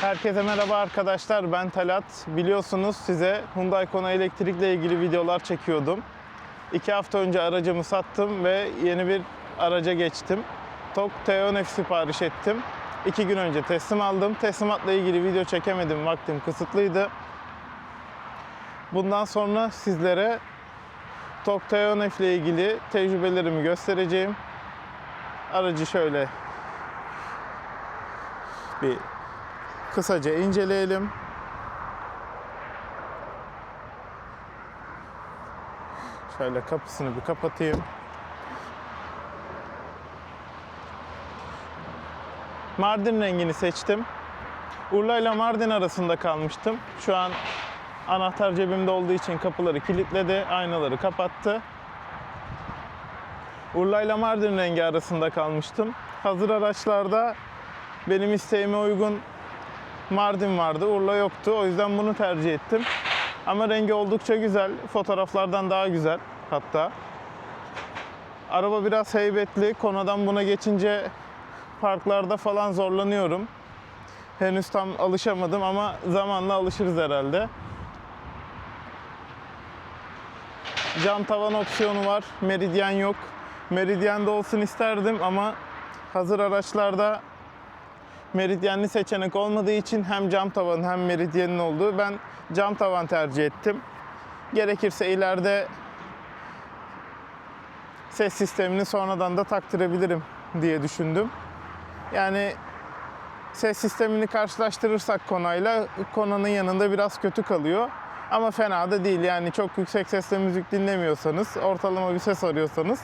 Herkese merhaba arkadaşlar. Ben Talat. Biliyorsunuz size Hyundai Kona elektrikle ilgili videolar çekiyordum. İki hafta önce aracımı sattım ve yeni bir araca geçtim. TOG T10F sipariş ettim. İki gün önce teslim aldım. Teslimatla ilgili video çekemedim. Vaktim kısıtlıydı. Bundan sonra sizlere TOG T10F ile ilgili tecrübelerimi göstereceğim. Aracı şöyle bir kısaca inceleyelim. Şöyle kapısını bir kapatayım. Mardin rengini seçtim. Urla ile Mardin arasında kalmıştım. Şu an anahtar cebimde olduğu için kapıları kilitledi, aynaları kapattı. Urla ile Mardin rengi arasında kalmıştım. Hazır araçlarda benim isteğime uygun Mardin vardı, Urla yoktu. O yüzden bunu tercih ettim. Ama rengi oldukça güzel. Fotoğraflardan daha güzel hatta. Araba biraz heybetli. Konadan buna geçince parklarda falan zorlanıyorum. Henüz tam alışamadım ama zamanla alışırız herhalde. Cam tavan opsiyonu var. Meridyen yok. Meridyen de olsun isterdim ama hazır araçlarda meridyenli seçenek olmadığı için hem cam tavan hem meridyenin olduğu ben cam tavan tercih ettim. Gerekirse ileride ses sistemini sonradan da taktırabilirim diye düşündüm. Yani ses sistemini karşılaştırırsak konayla konanın yanında biraz kötü kalıyor. Ama fena da değil yani çok yüksek sesle müzik dinlemiyorsanız, ortalama bir ses arıyorsanız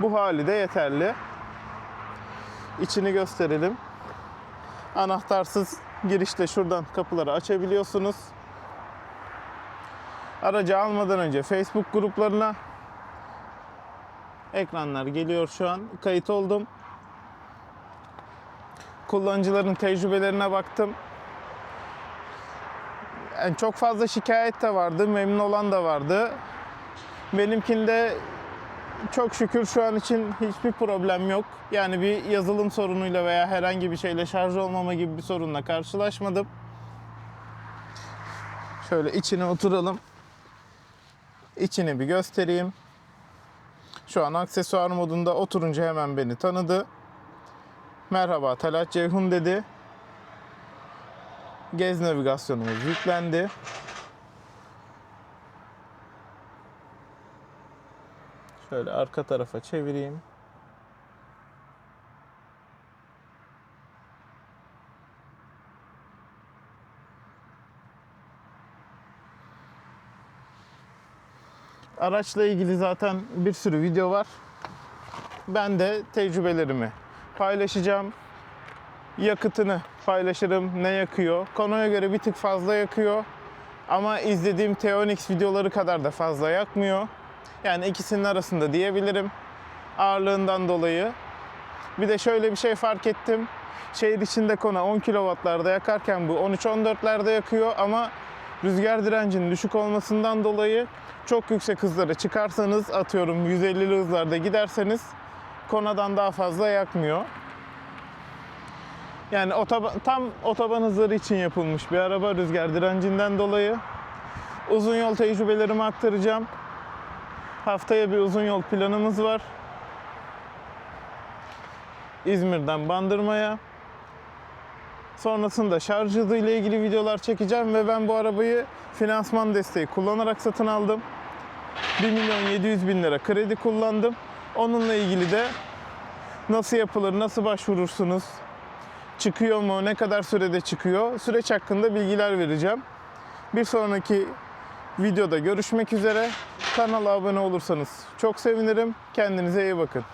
bu hali de yeterli. İçini gösterelim. Anahtarsız girişte şuradan kapıları açabiliyorsunuz. Aracı almadan önce Facebook gruplarına ekranlar geliyor şu an. Kayıt oldum. Kullanıcıların tecrübelerine baktım. Yani çok fazla şikayet de vardı, memnun olan da vardı. Benimkinde çok şükür şu an için hiçbir problem yok. Yani bir yazılım sorunuyla veya herhangi bir şeyle şarj olmama gibi bir sorunla karşılaşmadım. Şöyle içine oturalım. İçini bir göstereyim. Şu an aksesuar modunda oturunca hemen beni tanıdı. Merhaba Talat Ceyhun dedi. Gez navigasyonumuz yüklendi. Şöyle arka tarafa çevireyim. Araçla ilgili zaten bir sürü video var. Ben de tecrübelerimi paylaşacağım. Yakıtını paylaşırım. Ne yakıyor? Konuya göre bir tık fazla yakıyor. Ama izlediğim Teonix videoları kadar da fazla yakmıyor. Yani ikisinin arasında diyebilirim. Ağırlığından dolayı. Bir de şöyle bir şey fark ettim. Şehir içinde kona 10 kW'larda yakarken bu 13-14'lerde yakıyor ama rüzgar direncinin düşük olmasından dolayı çok yüksek hızlara çıkarsanız atıyorum 150'li hızlarda giderseniz konadan daha fazla yakmıyor. Yani otoban, tam otoban hızları için yapılmış bir araba rüzgar direncinden dolayı. Uzun yol tecrübelerimi aktaracağım. Haftaya bir uzun yol planımız var. İzmir'den Bandırma'ya. Sonrasında şarj hızı ile ilgili videolar çekeceğim ve ben bu arabayı finansman desteği kullanarak satın aldım. 1 milyon 700 bin lira kredi kullandım. Onunla ilgili de nasıl yapılır, nasıl başvurursunuz, çıkıyor mu, ne kadar sürede çıkıyor, süreç hakkında bilgiler vereceğim. Bir sonraki videoda görüşmek üzere. Kanala abone olursanız çok sevinirim. Kendinize iyi bakın.